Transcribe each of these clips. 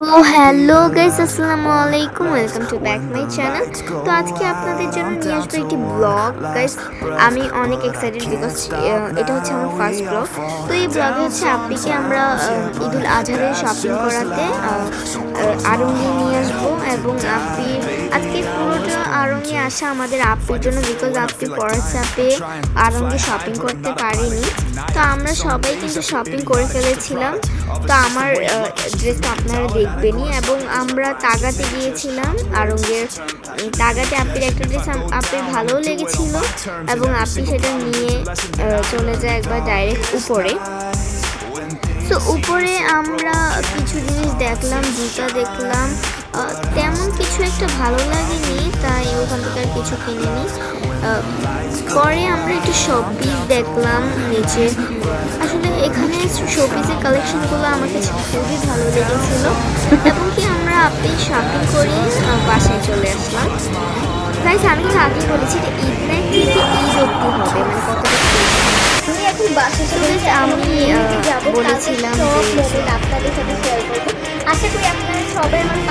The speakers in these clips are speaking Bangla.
ও হ্যালো গাইস আসসালামু আলাইকুম welcome to back my channel তো আজকে আপনাদের জন্য নিয়ে আসব একটি ব্লগ গাইস আমি অনেক এক্সাইটেড বিকজ এটা হচ্ছে আমার ফার্স্ট ব্লগ তো এই ব্লগে হচ্ছে আপ্পিকে আমরা ঈদুল আজহারের শপিং করাতে আরঙ্গি নিয়ে আসব এবং আপ্পি আজকে পুরোটা আরঙ্গি আসা আমাদের আপ্পির জন্য বিকজ আপ্পি পড়ার চাপে আরঙ্গি শপিং করতে পারিনি। তো আমরা সবাই কিন্তু শপিং করে ফেলেছিলাম। তো আমার ড্রেসটা আপনারা দেখবেনই এবং আমরা তাগাতে গিয়েছিলাম আরঙ্গের তাগাতে আপ্পির একটা ড্রেস আপ্পির ভালোও লেগেছিল এবং আপনি সেটা নিয়ে চলে যায় একবার ডাইরেক্ট উপরে। তো উপরে আমরা কিছু জিনিস দেখলাম, জুতা দেখলাম। তেমন কিছু একটা ভালো লাগেনি, তাই ওখান থেকে আর কিছু কিনিনি। পরে আমরা একটু শপিস দেখলাম নিচে। আসলে এখানে শপিসের কালেকশনগুলো আমার কাছে খুবই ভালো লেগেছিলো। এবং কি আমরা আপনি শপিং করে বাসায় চলে আসলাম। গাইস আমি তো আগেই বলেছি যে ঈদ নাইট থেকে ঈদ অব্দি হবে মানে কতটা আমি এখন আমি, সাথে সবাই আমার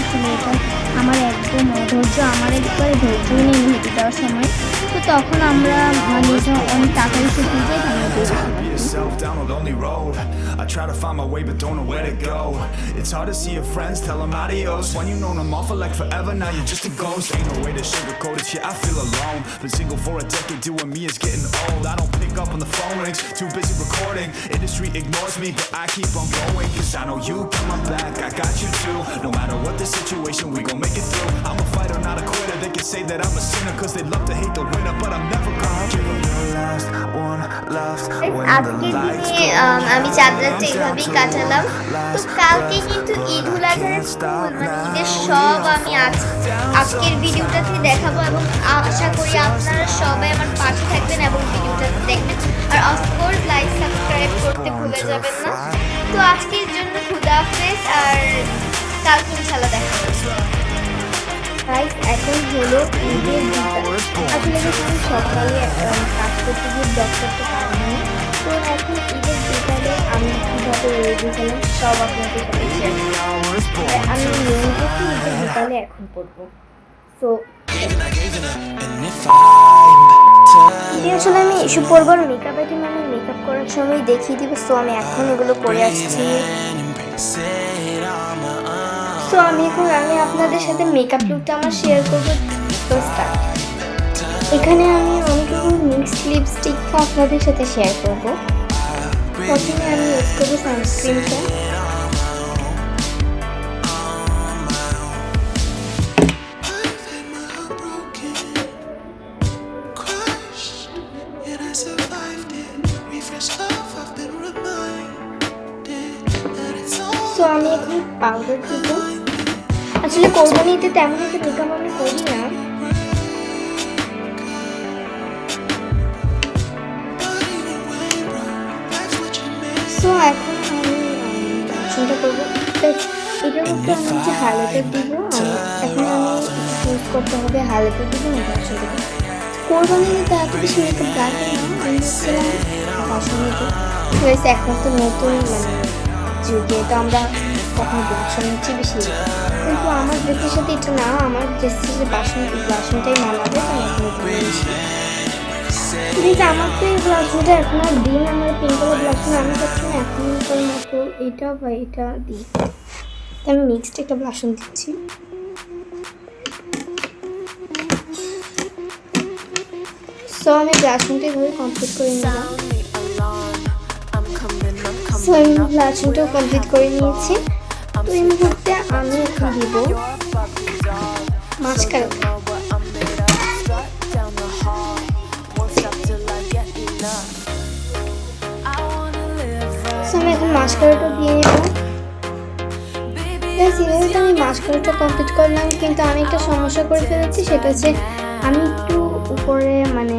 আসলে এটা আমার একদম অধৈর্য আমার একবারে ধৈর্য নেই দেওয়ার সময় তো তখন আমরা মানে be yourself down a lonely road. I try to find my way but don't know where to go. It's hard to see your friends, tell them adios. When you known them all for like forever, now you're just a ghost. Ain't no way to sugarcoat it, shit, I feel alone. Been single for a decade, doing me is getting old. I don't pick up on the phone rings, too busy recording. Industry ignores me, but I keep on going. Cause I know you got my back, I got you too. No matter what the situation, we gon' make it through. They say that I'm a sinner, cause they love to hate the winner, but I'm never gonna give up. The last one left when the lights দিনে আম, আমি চাঁদ রাতটা এইভাবেই কাটালাম। তো কালকে কিন্তু ঈদ উল আজহার মানে ঈদের সব আমি আজকের ভিডিওটাতে দেখাবো এবং আশা করি আপনারা সবাই আমার পাশে থাকবেন এবং ভিডিওটাতে দেখবেন। আর অফকোর্স লাইক সাবস্ক্রাইব করতে ভুলে যাবেন না। তো আজকের জন্য খুদা হাফেজ আর কালকে ইনশাল্লাহ দেখা গাইস এখন হলো ঈদের আসলে যখন সকালে কাজ করতে গিয়ে ব্লগ করতে পারিনি। তো এখন ঈদের বিকালে আমি কীভাবে রেডি হলাম সব আপনাদের সাথে শেয়ার আমি মেহেন্দিটি ঈদের বিকালে এখন পড়ব এটা আসলে আমি ইস্যু পরবার মেকআপ আইটেম আমি মেকআপ করার সময় দেখিয়ে দিব। সো আমি এখন এগুলো পরে আসছি। সো আমি এখন আমি আপনাদের সাথে মেকআপ লুকটা আমার শেয়ার করব তো. এখানে আমি অনেকগুলো মিক্স লিপস্টিক আপনাদের সাথে শেয়ার করব। প্রথমে আমি ইউজ করব সানস্ক্রিনটা সো আমি এখন পাউডার দিব। আসলে কোরবানিতে তেমন একটা মেকআপ আমি করি না। সো এখন চিন্তা করব। এখন করতে হবে কোরবানিতে এখন তো নতুন মানে যুগে তো আমরা কখনো বাসন হচ্ছে বেশি কিন্তু আমার ড্রেসের সাথে এটা না আমার ড্রেসের সাথে বাসন বাসনটাই মানাবে আমার তো এই ব্লাউজটা এখন আর দিন আমার পিঙ্ক কালার ব্লাউজটা আমি না এখনকার মতো এটা বা এটা দিই। তো আমি মিক্সড একটা ব্লাশন দিচ্ছি। সো আমি ব্লাশনটা এভাবে কমপ্লিট করে নিলাম। সো আমি ব্লাশনটাও কমপ্লিট করে নিয়েছি। এই মুহূর্তে আমি এখন দিব মাস্কারা। আমি এখন মাস্কারাটা দিয়ে নেব। Guys, তো আমি মাস্কারাটা কমপ্লিট করলাম কিন্তু আমি একটা সমস্যা করে ফেলেছি সেটা হচ্ছে আমি একটু উপরে মানে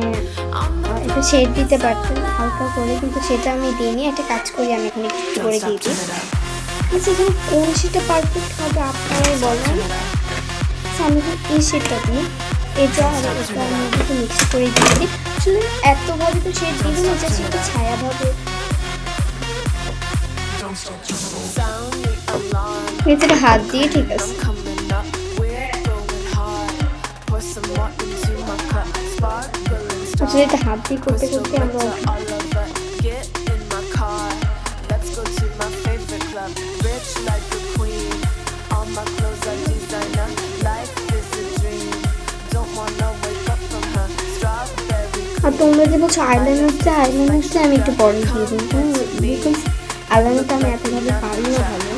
একটু শেড দিতে পারতাম হালকা করে কিন্তু সেটা আমি দিইনি। একটা কাজ করি আমি এখানে একটু একটু করে দিয়ে আচ্ছা, যেখানে কোন সেটা পারফেক্ট হবে আপনারাই বলেন। আচ্ছা, আমি এই সেটটা দিই এটা মিক্স করে দিয়ে দিই এতভাবে তো শেড দিব না সেটা ছায়াভাবে ছায়া হাত দিয়ে, ঠিক আছে। আচ্ছা, আসলে হাত দিয়ে করতে করতে আমরা আর তোমরা যে বলছো আইলাইনারটা হচ্ছে আমি একটু পরে দিয়ে দিই বিকজ আইলাইনারটা আমি এতভাবে পারি না। ভালো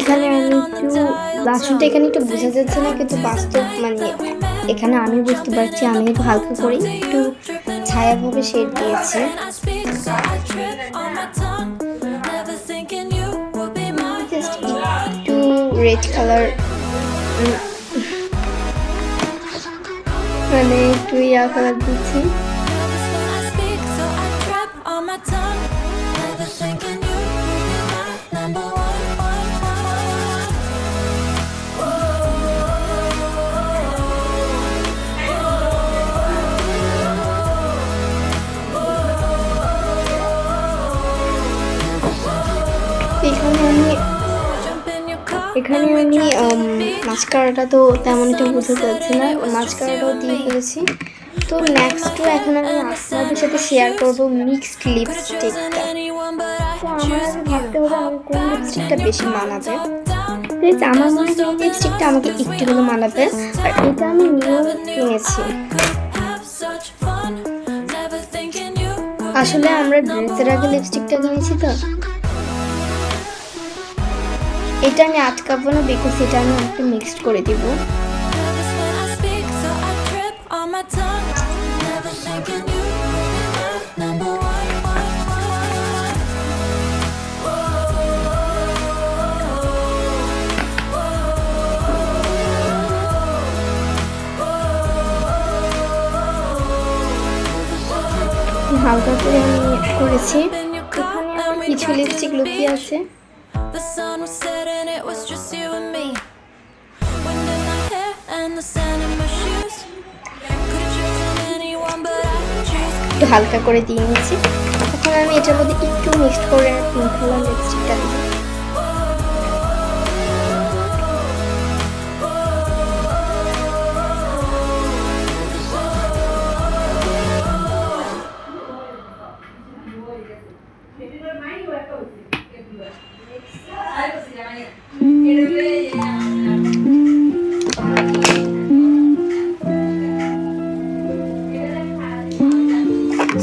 এখানে আমি একটু বাসনটা এখানে একটু বোঝা যাচ্ছে না কিন্তু বাস্তব মানে এখানে আমি বুঝতে পারছি আমি একটু হালকা করে একটু ছায়াভাবে শেড দিয়েছি। একটু রেড কালার মানে একটু ইয়া কালার দিচ্ছি। এখানে আমি. মাস্কারাটা তো তেমন একটা বুঝতে পারছি না। মাস্কারাটাও দিয়ে ফেলেছি। তো নেক্সটও এখন আমি আপনাদের সাথে শেয়ার করব মিক্সড লিপস্টিকটা তো আমার ভাবতে হবে আমি কোন লিপস্টিকটা বেশি মানাবে. প্লিজ আমার মনে হয় এই লিপস্টিকটা আমাকে একটু হলে মানাবে। আর এটা আমি নিউ কিনেছি আসলে আমরা ড্রেসের আগে লিপস্টিকটা কিনেছি তো। এটা আমি আটকাবো না বিকজ এটা আমি একটু মিক্সড করে দিব। হালকা করে আমি করেছি। এখানে আমার কিছু লিপস্টিক লুকিয়ে আছে। The sun was setting, it was just you and me. Wind in my hair and the sand in my shoes. Could Could've chosen anyone, but I choose একটু হালকা করে দিয়ে নিয়েছি এখন আমি এটার মধ্যে একটু মিক্সড করে পিঙ্ক কালার লিপস্টিকটা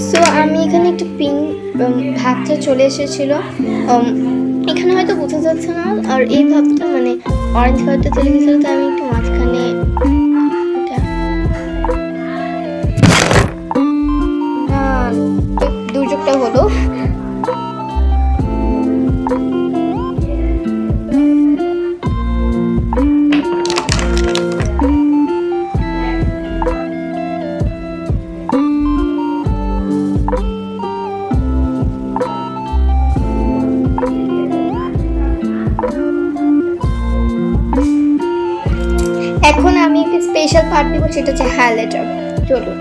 সো আমি এখানে একটা পিঙ্ক ভাবটা চলে এসেছিল। এখানে হয়তো বোঝা যাচ্ছে না, আর এই ভাবটা মানে অরেঞ্জ কালারটা চলে গেছিল, তো আমি একটু মাঝখানে সেটা হচ্ছে হাইলাইটার চলুন।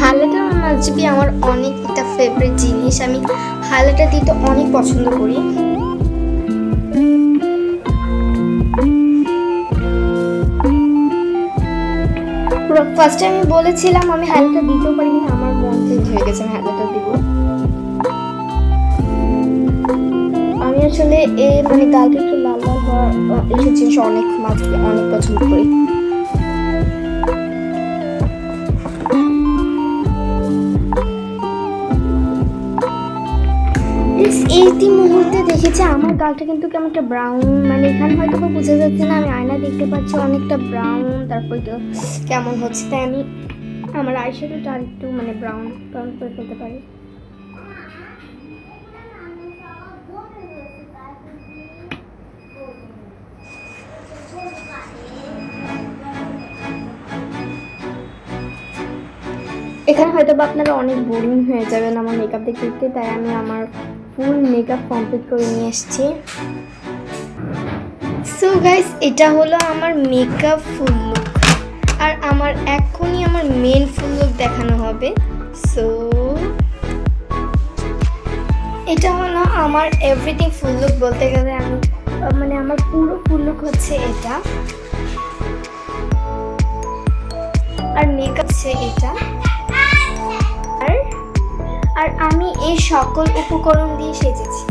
হাইলাইটার জিবি আমার অনেক একটা ফেভারিট জিনিস। আমি হাইলাইটার দিতে অনেক পছন্দ করি। ফার্স্টে আমি বলেছিলাম আমি হাইলাইটার দিতেও পারি না আমার মন চেঞ্জ হয়ে গেছে আমি হাতাটা দিব। আমি আসলে এ মানে গালটা একটু লাল লাল হওয়া আহ, এইসব জিনিস অনেক মাঝে অনেক পছন্দ করি। Guys, এইটি মুহূর্তে দেখেছি আমার গালটা কিন্তু কেমনটা ব্রাউন মানে এখানে হয়তো বোঝা যাচ্ছে না আমি আয়না দেখতে পাচ্ছি অনেকটা ব্রাউন তারপর তো কেমন হচ্ছে তাই আমি আমার আইশ্যাডোটা আর একটু মানে ব্রাউন ব্রাউন করে ফেলতে পারি। এখানে হয়তো বা আপনারা অনেক বোরিং হয়ে যাবেন আমার মেকআপ দেখতে দেখতে, তাই আমি আমার ফুল মেকআপ কমপ্লিট করে নিয়ে এসেছি। সো গাইস এটা হলো আমার মেকআপ ফুল লুক আর আমার এখনই আমার মেন ফুল লুক দেখানো হবে। সো এটা হলো আমার এভরিথিং ফুল লুক বলতে গেলে আমি মানে আমার পুরো ফুল লুক হচ্ছে এটা। আর মেকআপ হচ্ছে এটা। আর আমি এই সকল উপকরণ দিয়ে সেজেছি।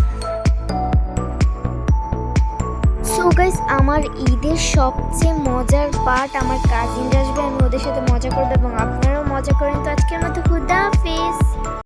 সো গাইস আমার ঈদের সবচেয়ে মজার পার্ট আমার কাজিন আসবে, আমি ওদের সাথে মজা করব এবং আপনারাও মজা করেন। তো আজকের মতো খুদা হাফিজ।